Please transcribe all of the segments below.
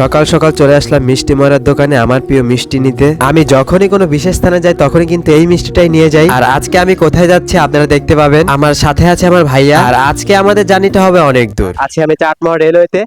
সকাল সকাল চলে আসলাম মিষ্টি ময়রার দোকানে আমার প্রিয় মিষ্টি নিতে। আমি যখনই কোনো বিশেষ স্থানে যাই, তখনই কিন্তু এই মিষ্টিটাই নিয়ে যাই। আর আজকে আমি কোথায় যাচ্ছি আপনারা দেখতে পাবেন। আমার সাথে আছে আমার ভাইয়া। আর আজকে আমাদের জার্নিটা হবে অনেক দূর। আছি আমি চাটমোহর রেলওয়েতে।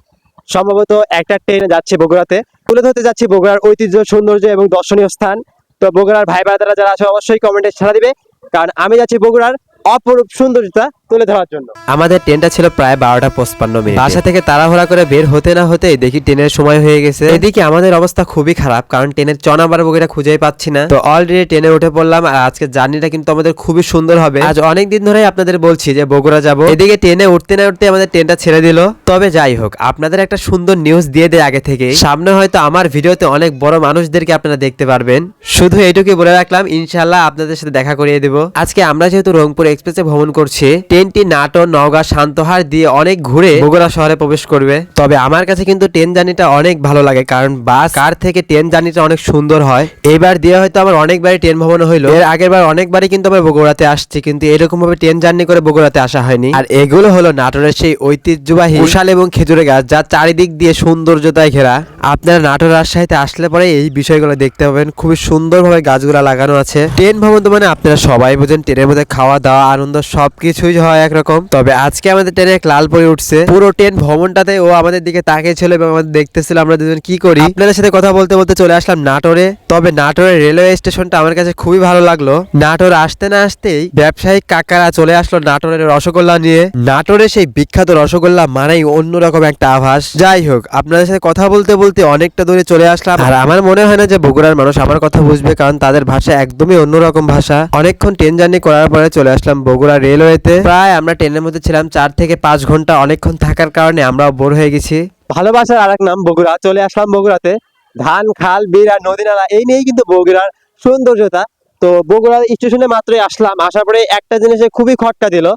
সম্ভবত একটা ট্রেনে যাচ্ছে বগুড়াতে। তুলে ধরতে যাচ্ছি বগুড়ার ঐতিহ্য, সৌন্দর্য এবং দর্শনীয় স্থান। তো বগুড়ার ভাই ব্রাদাররা যারা আছে, অবশ্যই কমেন্টে ছাড়া দিবে। কারণ আমি যাচ্ছি বগুড়ার অপরূপ সৌন্দর্যতা তুলে ধরার জন্য। আমাদের ট্রেনটা ছিল প্রায় বারোটা পঁচপান্ন মিনিট। বাসা থেকে তাড়াহুড়া করে বের হতে না হতেই দেখি ট্রেনের সময় হয়ে গেছে। এদিকে আমাদের অবস্থা খুবই খারাপ, কারণ ট্রেনের চনাবার বগিটা খুঁজেই পাচ্ছি না। তো অলরেডি ট্রেনে উঠে পড়লাম আর আজকে জার্নিটা কিন্তু আমাদের খুবই সুন্দর হবে। আজ অনেক দিন ধরেই আপনাদের বলছি যে বগুড়া যাব। এদিকে ট্রেনে উঠতে না উঠতে আমাদের ট্রেনটা ছেড়ে দিল। তবে যাই হোক, আপনাদের একটা সুন্দর নিউজ দিয়ে দেয় আগে থেকে সামনে হয়তো আমার ভিডিওতে অনেক বড় মানুষদেরকে আপনারা দেখতে পারবেন। শুধু এইটুকুই বলে রাখলাম ইনশাল্লাহ আপনাদের সাথে দেখা করিয়ে দেব। আজকে আমরা যেহেতু রংপুর এক্সপ্রেসে ভ্রমণ করছি। ট্রেনটি নাটোর, নওগাঁ শান্তহার দিয়ে অনেক ঘুরে বগুড়া শহরে প্রবেশ করবে। তবে আমার কাছে কিন্তু ট্রেন জার্নিটা অনেক ভালো লাগে, কারণ বাস, কার থেকে ট্রেন জার্নিটা অনেক সুন্দর হয়। এবার দিয়ে হয়তো আমার অনেকবারই ট্রেন ভ্রমণ হইল। এর আগের বার অনেকবারই কিন্তু আমরা বগুড়াতে আসছি, কিন্তু এরকম ভাবে ট্রেন জার্নি করে বগুড়াতে আসা হয়নি। আর এগুলো হলো নাটোরের সেই ঐতিহ্যবাহী কুশাল এবং খেজুরে গাছ, যা চারিদিক দিয়ে সৌন্দর্যতায় ঘেরা। আপনারা নাটোর রাজশাহীতে আসলে পরে এই বিষয়গুলো দেখতে পাবেন। খুবই সুন্দরভাবে গাছগুলা লাগানো আছে। ট্রেন ভ্রমণ তো মানে আপনারা সবাই বুঝেন, ট্রেনের মধ্যে খাওয়া দাওয়া আনন্দ সবকিছুই হয় একরকম। তবে আজকে আমাদের ট্রেনে লাল পরে উঠছে। পুরো ট্রেন ভ্রমণটাতে ও আমাদের দিকে তাকিয়েছিল এবং আমাদের দেখতেছিল আমরা দুজন কি করি। আপনাদের সাথে কথা বলতে বলতে চলে আসলাম নাটোরে। তবে নাটোরের রেলওয়ে স্টেশনটা আমার কাছে খুবই ভালো লাগল। নাটোর আসতে না আসতেই ব্যবসায়িক কাকারা চলে আসলো নাটোরের রসগোল্লা নিয়ে। নাটোরে সেই বিখ্যাত রসগোল্লা মানেই অন্যরকম একটা আভাস। যাই হোক, আপনাদের সাথে কথা বলতে বলতে অনেকটা দূরে চলে আসলাম। আর আমার মনে হয় না যে বগুড়ার মানুষ আমার কথা বুঝবে, কারণ তাদের ভাষা একদমই অন্যরকম ভাষা। অনেকক্ষণ ট্রেন জার্নি করার পরে চলে আসলাম বগুড়া রেলওয়েতে। প্রায় আমরা ট্রেনের মধ্যে ছিলাম চার থেকে পাঁচ ঘণ্টা অনেকক্ষণ থাকার কারণে আমরাও বোর হয়ে গেছি। ভালোবাসার আর এক নাম বগুড়া চলে আসলাম বগুড়াতে। ধান খাল বিল আর নদী নালা এই নিয়েই কিন্তু বগুড়ার সৌন্দর্যতা। তো বগুড়া স্টেশনে মাত্রই আসলাম আসার পরে একটা জিনিসে খুবই খটকা দিল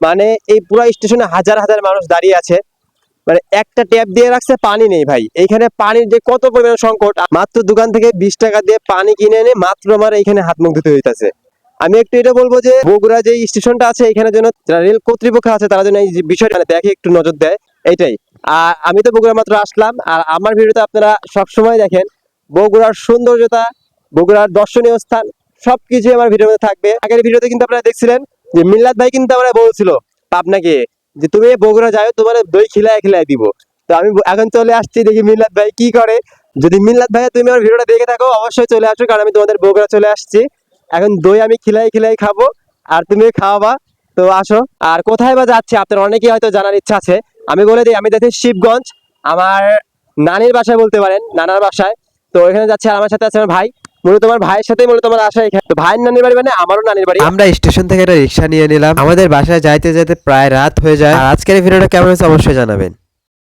মানে এই পুরো স্টেশনে হাজার হাজার মানুষ দাঁড়িয়ে আছে। মানে একটা ট্যাপ দিয়ে রাখছে পানি নেই ভাই। এইখানে পানির যে কত পরিমাণ সংকট মাত্র দোকান থেকে বিশ টাকা দিয়ে পানি কিনে এনে মাত্র আমার এইখানে হাত মুখ ধুতে হইতাছে। আমি একটু এটা বলব যে বগুড়া যে স্টেশনটা আছে, এখানে যেন যারা রেল কর্তৃপক্ষ আছে, তারা যেন এই বিষয়টা দেখে একটু নজর দেয়। এটাই। আর আমি তো বগুড়া মাত্র আসলাম, আর আমার ভিডিওতে আপনারা সবসময় দেখেন বগুড়ার সৌন্দর্যতা, বগুড়ার দর্শনীয় স্থান সবকিছু আমার মধ্যে থাকবে। আগের ভিডিওতে কিন্তু আপনারা দেখছিলেন যে মিল্লাত ভাই কিন্তু আমরা বলছিল পাবনাকে যে, তুমি বগুড়া যাও, তোমার দই খিলায় খিলায় দিব। তো আমি এখন চলে আসছি, দেখি মিল্লাত ভাই কি করে। যদি মিল্লাত ভাই তুমি আমার ভিডিওটা দেখে থাকো, অবশ্যই চলে আসো, কারণ আমি তোমাদের বগুড়া চলে আসছি। এখন দই আমি খিলাই খিলাই খাব আর তুমি খাওয়াবা। তো আসো। আর কোথায় বা যাচ্ছে আপনার অনেকেই হয়তো জানার ইচ্ছা আছে। আমি বলে দিই, আমি যাচ্ছি শিবগঞ্জ। আমার নানির বাসায় বলতে পারেন, নানার বাসায়। তো এখানে যাচ্ছে আর আমার সাথে আছে আমার ভাই। মূলত আমার ভাইয়ের সাথেই মূলত আমার আসা এখানে। তো ভাইয়ের নানির বাড়ি মানে আমারও নানির বাড়ি। আমরা স্টেশন থেকে একটা রিক্সা নিয়ে নিলাম। আমাদের বাসায় যাইতে যাইতে প্রায় রাত হয়ে যায়। আজকের ভিডিওটা কেমন হয়েছে অবশ্যই জানাবেন।